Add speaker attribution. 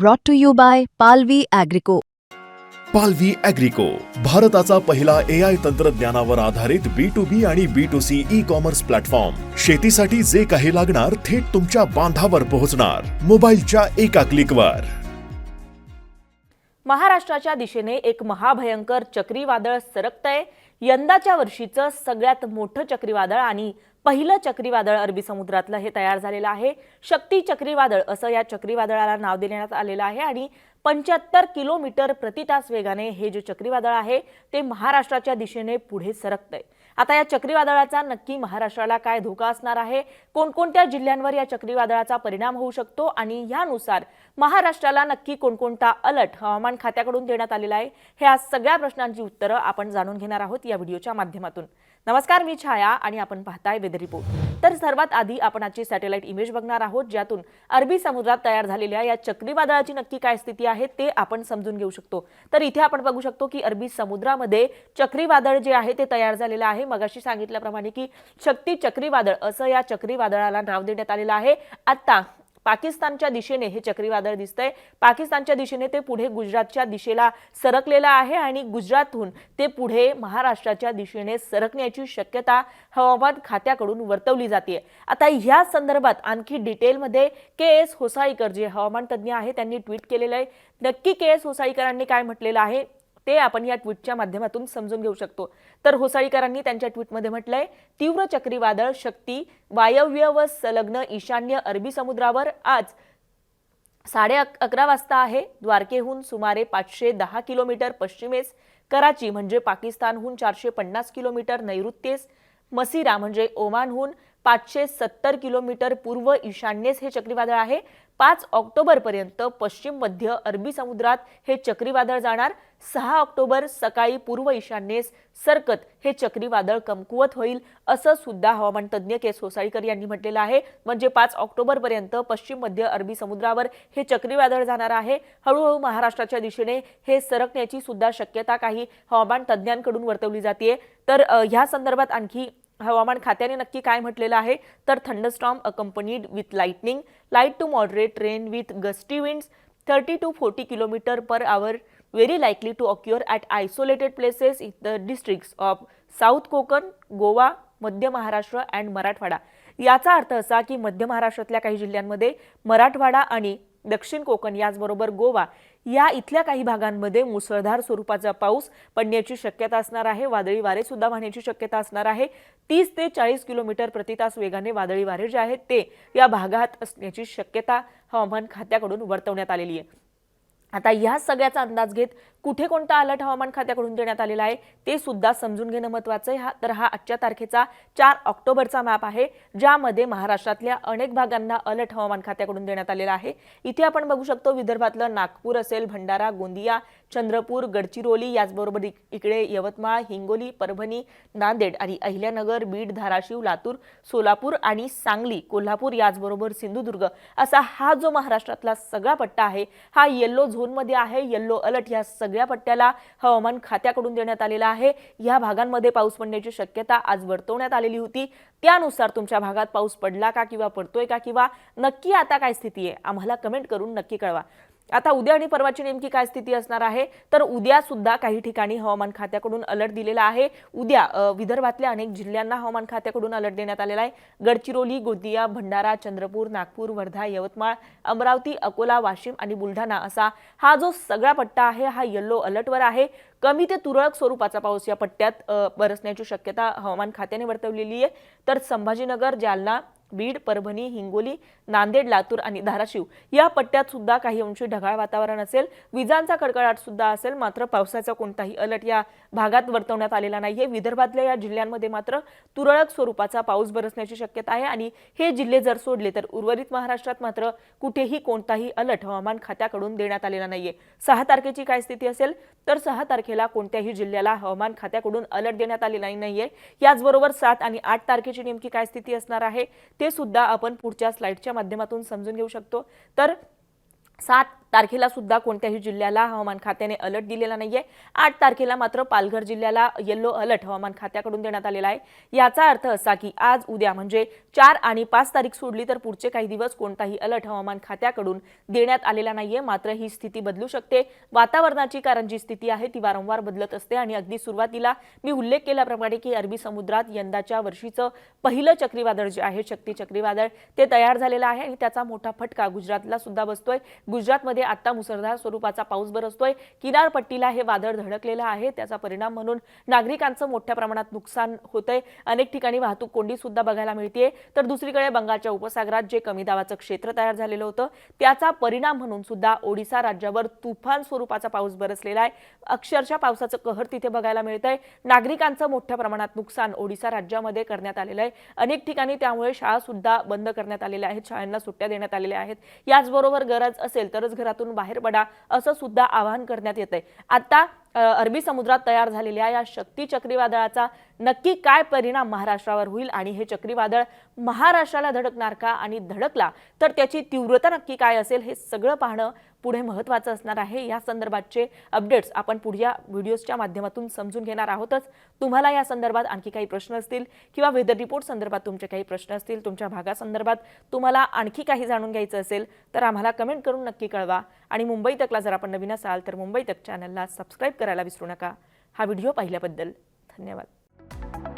Speaker 1: brought to you by Palvi Agrico.
Speaker 2: पालवी अॅग्रिको भारताचा पहिला ए आय तंत्रज्ञानावर आधारित बी टू बी आणि B to C e commerce platform शेतीसाठी जे काही लागणार थेट तुमच्या बांधावर पोहोचणार. मोबाईलच्या एका क्लिकवर
Speaker 3: महाराष्ट्राच्या दिशेने एक महाभयंकर चक्रीवादळ सरकतंय. यंदाच्या वर्षीचं सगळ्यात मोठं चक्रीवादळ आणि पहिलं चक्रीवादळ अरबी समुद्रातलं हे तयार झालेलं आहे. शक्ती चक्रीवादळ असं या चक्रीवादळाला नाव देण्यात आलेलं आहे आणि पंच्याहत्तर किलोमीटर प्रति तास वेगाने हे जे चक्रीवादळ आहे ते महाराष्ट्राच्या दिशेने पुढे सरकतंय. आता या चक्रीवादळाचा नक्की महाराष्ट्राला काय धोका असणार आहे? कोणकोणत्या जिल्ह्यांवर या चक्रीवादळाचा परिणाम होऊ शकतो? आणि यानुसार महाराष्ट्राला नक्की कोणकोणता अलर्ट हवामान खात्याकडून देण्यात आलेला आहे? ह्या सगळ्या प्रश्नांची उत्तरं आपण जाणून घेणार आहोत या व्हिडिओच्या माध्यमातून. नमस्कार मी छाया आणि आपण पाहताय वेदर रिपोर्ट. तर सर्वात आधी आपण आजची सॅटेलाइट इमेज बघणार आहोत ज्यातून अरबी समुद्रात तयार झालेल्या या चक्रीवादळाची नक्की काय स्थिती आहे ते आपण समजून घेऊ शकतो. तर इथे आपण बघू शकतो की अरबी समुद्रामध्ये चक्रीवादळ जे आहे ते तयार झालेलं आहे. मगाशी सांगितल्याप्रमाणे की शक्ती चक्रीवादळ असं या चक्रीवादळाला नाव देण्यात आलेलं आहे. आता पाकिस्तानच्या दिशेने हे चक्रीवादळ दिसतंय. पाकिस्तानच्या दिशेने ते पुढे गुजरातच्या दिशेला सरकलेलं आहे आणि गुजरातहून ते पुढे महाराष्ट्राच्या दिशेने सरकण्याची शक्यता हवामान खात्याकडून वर्तवली जाते आता ह्या संदर्भात आणखी डिटेलमध्ये के एस होसाळीकर जे हवामान तज्ज्ञ आहे त्यांनी ट्विट केलेलं आहे. नक्की के एस होसाळीकरांनी काय म्हटलेलं आहे? ते आपण या ट्विटच्या माध्यमातून समजून घेऊ शकतो. तर होसाळीकरांनी त्यांच्या ट्विटमध्ये म्हटलंय तीव्र चक्रीवादळ शक्ती वायव्य व संलग्न ईशान्य अरबी समुद्रावर आज साडे अक अकरा वाजता आहे. द्वारकेहून सुमारे पाचशे दहा किलोमीटर पश्चिमेस कराची म्हणजे पाकिस्तानहून चारशे पन्नास किलोमीटर नैऋत्येस मसिरा म्हणजे ओमानहून पाचशे सत्तर किलोमीटर पूर्व ईशान्येस हे चक्रीवादळ आहे. पाच ऑक्टोबरपर्यंत पश्चिम मध्य अरबी समुद्रात हे चक्रीवादळ जाणार. सहा ऑक्टोबर सकाळी पूर्व ईशान्येस सरकत हे चक्रीवादळ कमकुवत होईल असं सुद्धा हवामान तज्ज्ञ के. सोसाळीकर यांनी म्हटलेलं आहे. म्हणजे पाच ऑक्टोबरपर्यंत पश्चिम मध्य अरबी समुद्रावर हे चक्रीवादळ जाणार आहे. हळूहळू महाराष्ट्राच्या दिशेने हे सरकण्याची सुद्धा शक्यता काही हवामान तज्ज्ञांकडून वर्तवली जाते तर ह्या संदर्भात आणखी हवामान खात्याने नक्की काय म्हटलेलं आहे? तर thunderstorm accompanied with lightning light to moderate rain with gusty winds thirty to forty kilometre per hour very likely to occur at isolated places in the districts of south Konkan Goa Madhya Maharashtra and Marathwada याचा अर्थ असा की मध्य महाराष्ट्रातल्या काही जिल्ह्यांमध्ये मराठवाडा आणि दक्षिण कोकण याचबरोबर गोवा या इथल्या काही भागांमध्ये मुसळधार स्वरूपाचा पाऊस पडण्याची शक्यता असणार आहे. वादळी वारे सुद्धा वाहण्याची शक्यता असणार आहे. तीस ते चाळीस किलोमीटर प्रति तास वेगाने वादळी वारे जे आहेत ते या भागात असण्याची शक्यता हवामान खात्याकडून वर्तवण्यात आलेली आहे. आता या सगळ्याचा अंदाज घेत कुठे कोणता अलर्ट हवामान खात्याकडून देण्यात आलेला आहे ते सुद्धा समजून घेणं महत्त्वाचं आहे. हा तर हा आजच्या तारखेचा चार ऑक्टोबरचा मॅप आहे ज्यामध्ये महाराष्ट्रातल्या अनेक भागांना अलर्ट हवामान खात्याकडून देण्यात आलेला आहे. इथे आपण बघू शकतो विदर्भातलं नागपूर असेल भंडारा गोंदिया चंद्रपूर गडचिरोली याचबरोबर इकडे यवतमाळ हिंगोली परभणी नांदेड आणि अहिल्यानगर बीड धाराशिव लातूर सोलापूर आणि सांगली कोल्हापूर याचबरोबर सिंधुदुर्ग असा हा जो महाराष्ट्रातला सगळा पट्टा आहे हा येल्लो झोनमध्ये आहे. येल्लो अलर्ट या सगळ्या पट्ट्याला हवामान खात्याकडून देण्यात आलेला आहे. या भागांमध्ये पाऊस पडण्याची शक्यता आज वर्तवण्यात आलेली होती. त्यानुसार तुमच्या भागात पाऊस पडला का किंवा पडतोय का किंवा नक्की आता काय स्थिती आहे? आम्हाला कमेंट करून नक्की कळवा. आता उद्या आणि परवाची नेमकी काय स्थिती असणार आहे? तर उद्या सुद्धा काही ठिकाणी हवामान खात्याकडून अलर्ट दिलेला आहे. उद्या विदर्भातल्या अनेक जिल्ह्यांना हवामान खात्याकडून अलर्ट देण्यात आलेला आहे. गडचिरोली गोंदिया भंडारा चंद्रपूर नागपूर वर्धा यवतमाळ अमरावती अकोला वाशिम आणि बुलढाणा असा हा जो सगळा पट्टा आहे हा येल्लो अलर्टवर आहे. कमी ते तुरळक स्वरूपाचा पाऊस या पट्ट्यात बरसण्याची शक्यता हवामान खात्याने वर्तवलेली आहे. तर संभाजीनगर जालना बीड परभणी हिंगोली नांदेड लातूर आणि धाराशिव या पट्ट्यात सुद्धा काही अंशी ढगाळ वातावरण असेल. विजांचा कडकडाट सुद्धा असेल. मात्र पावसाचा कोणताही अलर्ट या भागात वर्तवण्यात आलेला नाहीये. विदर्भातल्या या जिल्ह्यांमध्ये मात्र तुरळक स्वरूपाचा पाऊस बरसण्याची शक्यता आहे आणि हे जिल्हे जर सोडले तर उर्वरित महाराष्ट्रात मात्र कुठेही कोणताही अलर्ट हवामान खात्याकडून देण्यात आलेला नाहीये. सहा तारखेची काय स्थिती असेल तर सहा तारखेला कोणत्याही जिल्ह्याला हवामान खात्याकडून अलर्ट देण्यात आलेला नाहीये. याचबरोबर सात आणि आठ तारखेची नेमकी काय स्थिती असणार आहे? ते सुद्धा आपण पुढच्या स्लाइडच्या माध्यमातून समजून घेऊ शकतो. तर सात तारखेला सुद्धा कोणत्याही जिल्ह्याला हवामान खात्याने अलर्ट दिलेला नाहीये. आठ तारखेला मात्र पालघर जिल्ह्याला येल्लो अलर्ट हवामान खात्याकडून देण्यात आलेला आहे. याचा अर्थ असा की आज उद्या म्हणजे चार आणि पाच तारीख सोडली तर पुढचे काही दिवस कोणताही अलर्ट हवामान खात्याकडून देण्यात आलेला नाहीये. मात्र ही स्थिती बदलू शकते. वातावरणाची कारण जी स्थिती आहे ती वारंवार बदलत असते आणि अगदी सुरुवातीला मी उल्लेख केल्याप्रमाणे की अरबी समुद्रात यंदाच्या वर्षीचं पहिलं चक्रीवादळ जे आहे शक्ती चक्रीवादळ ते तयार झालेलं आहे आणि त्याचा मोठा फटका गुजरातला सुद्धा बसतोय. गुजरातमध्ये आता मुसळधार स्वरूपाचा पाऊस बरसतोय किनारपट्टीला हे वादळ धडकलेलं आहे. त्याचा परिणाम म्हणून नागरिकांचं मोठ्या प्रमाणात नुकसान होतंय. अनेक ठिकाणी वाहतूक कोंडी सुद्धा बघायला मिळते तर दुसरीकडे बंगालच्या उपसागरात जे कमी दाबाचं क्षेत्र तयार झालेलं होतं त्याचा परिणाम म्हणून सुद्धा ओडिसा राज्यावर तुफान स्वरूपाचा पाऊस बरसलेला आहे. अक्षरशः पावसाचं कहर तिथे बघायला मिळतंय. नागरिकांचं मोठ्या प्रमाणात नुकसान ओडिसा राज्यामध्ये करण्यात आलेलं आहे. अनेक ठिकाणी त्यामुळे शाळा सुद्धा बंद करण्यात आलेल्या आहेत. शाळांना सुट्ट्या देण्यात आलेल्या आहेत. याचबरोबर गरज असेल तरच घरातून बाहेर पडा असं सुद्धा आवाहन करण्यात येत आहे आता अरबी समुद्रात तयार झालेल्या या शक्ती चक्रीवादळाचा नक्की काय परिणाम महाराष्ट्रावर होईल आणि हे चक्रीवादळ महाराष्ट्राला धडकणार का आणि धडकला तर त्याची तीव्रता नक्की काय असेल हे सगळं पाहणं पुढे महत्त्वाचं असणार आहे. या संदर्भातचे अपडेट्स आपण पुढच्या व्हिडिओजच्या माध्यमातून समजून घेणार आहोतच. तुम्हाला या संदर्भात आणखी काही प्रश्न असतील किंवा वेदर रिपोर्ट संदर्भात तुमचे काही प्रश्न असतील तुमच्या भागासंदर्भात तुम्हाला आणखी काही जाणून घ्यायचं असेल तर आम्हाला कमेंट करून नक्की कळवा. आणि मुंबई तकला जर आपण नवीन असाल तर मुंबई तक चॅनलला सबस्क्राईब करायला विसरू नका. हा व्हिडिओ पाहिल्याबद्दल धन्यवाद.